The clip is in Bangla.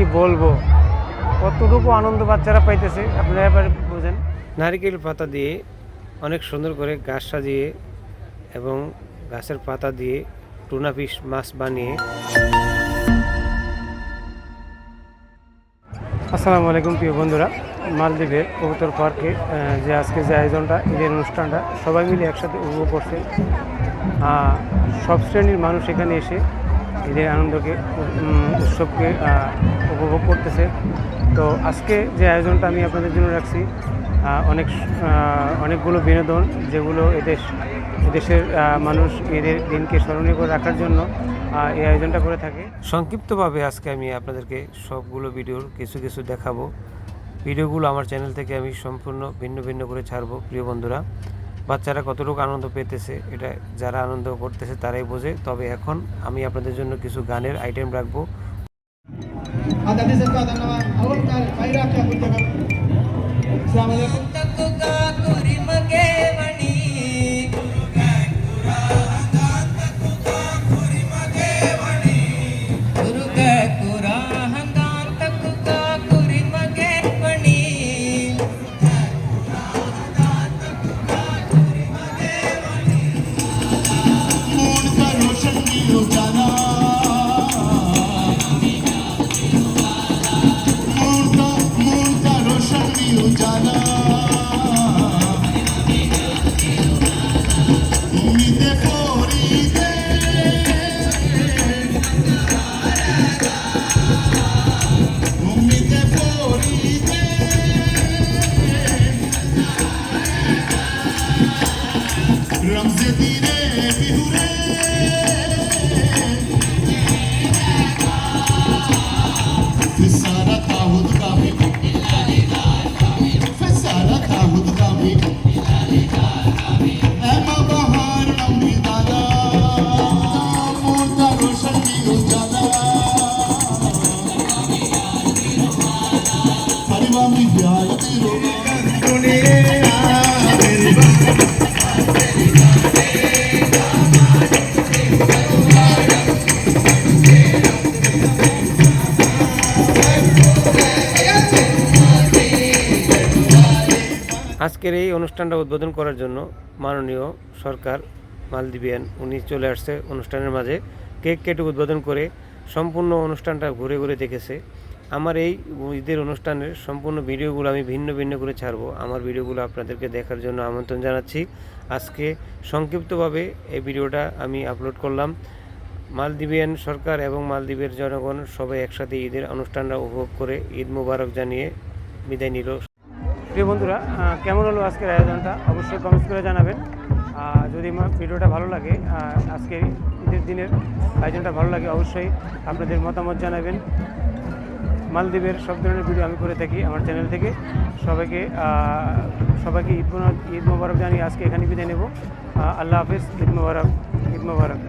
কি বলব? কতটুকু আনন্দ বাচ্চারা পাইতেছে আপনারা এবার বোঝেন। নারিকেল পাতা দিয়ে অনেক সুন্দর করে গাছ সাজিয়ে এবং গাছের পাতা দিয়ে টুনা ফিশ মাছ বানিয়ে। আসসালামু আলাইকুম প্রিয় বন্ধুরা মালদ্বীপের কবুতর পার্কে যে আজকে যে আয়োজনটা ঈদের অনুষ্ঠানটা সবাই মিলে একসাথে উপভোগ করছে। সব শ্রেণির মানুষ এখানে এসে ঈদের আনন্দকে উৎসবকে উপভোগ করতেছে। তো আজকে যে আয়োজনটা আমি আপনাদের জন্য রাখছি অনেক অনেকগুলো বিনোদন যেগুলো এদেশ এদেশের আহ, মানুষ এদের দিনকে স্মরণীয় করে রাখার জন্য এই আয়োজনটা করে থাকে। সংক্ষিপ্তভাবে আজকে আমি আপনাদেরকে সবগুলো ভিডিওর কিছু কিছু দেখাবো। ভিডিওগুলো আমার চ্যানেল থেকে আমি সম্পূর্ণ ভিন্ন ভিন্ন করে ছাড়বো প্রিয় বন্ধুরা। বাচ্চারা কতটুকু আনন্দ পেতেছে এটা যারা আনন্দ করতেছে তারাই বোঝে। তবে এখন আমি আপনাদের জন্য কিছু গানের আইটেম রাখব। ಆ ದಂಡಿಸಿರ್ತಕ್ಕಂಥ ಅರವತ್ತಾರು ಕೈರಾಟ ಉದ್ಯಮ divina. আজকের এই অনুষ্ঠানটা উদ্বোধন করার জন্য মাননীয় সরকার, মালদ্বীপিয়ান, উনি চলে আসছে অনুষ্ঠানের মাঝে। কেক কেটে উদ্বোধন করে সম্পূর্ণ অনুষ্ঠানটা ঘুরে ঘুরে দেখেছে। আমার এই ঈদের অনুষ্ঠানের সম্পূর্ণ ভিডিওগুলো আমি ভিন্ন ভিন্ন করে ছাড়বো। আমার ভিডিওগুলো আপনাদেরকে দেখার জন্য আমন্ত্রণ জানাচ্ছি। আজকে সংক্ষিপ্তভাবে এই ভিডিওটা আমি আপলোড করলাম। মালদ্বীপিয়ান সরকার এবং মালদ্বীপের জনগণ সবাই একসাথে ঈদের অনুষ্ঠানটা উপভোগ করে ঈদ মুবারক জানিয়ে বিদায় নিল। প্রিয় বন্ধুরা কেমন হলো আজকের আয়োজনটা? অবশ্যই কমেন্টস করে জানাবেন। যদি ভিডিওটা ভালো লাগে আজকের ঈদের দিনের আয়োজনটা ভালো লাগে, অবশ্যই আপনাদের মতামত জানাবেন। মালদ্বীপের সব ধরনের ভিডিও আমি করে থাকি আমার চ্যানেল থেকে। সবাইকে সবাইকে ঈদ ঈদ মোবারক জানিয়ে আজকে এখানে বিদায় নেব। আল্লাহ হাফিজ, ঈদ মোবারক ঈদ মোবারক।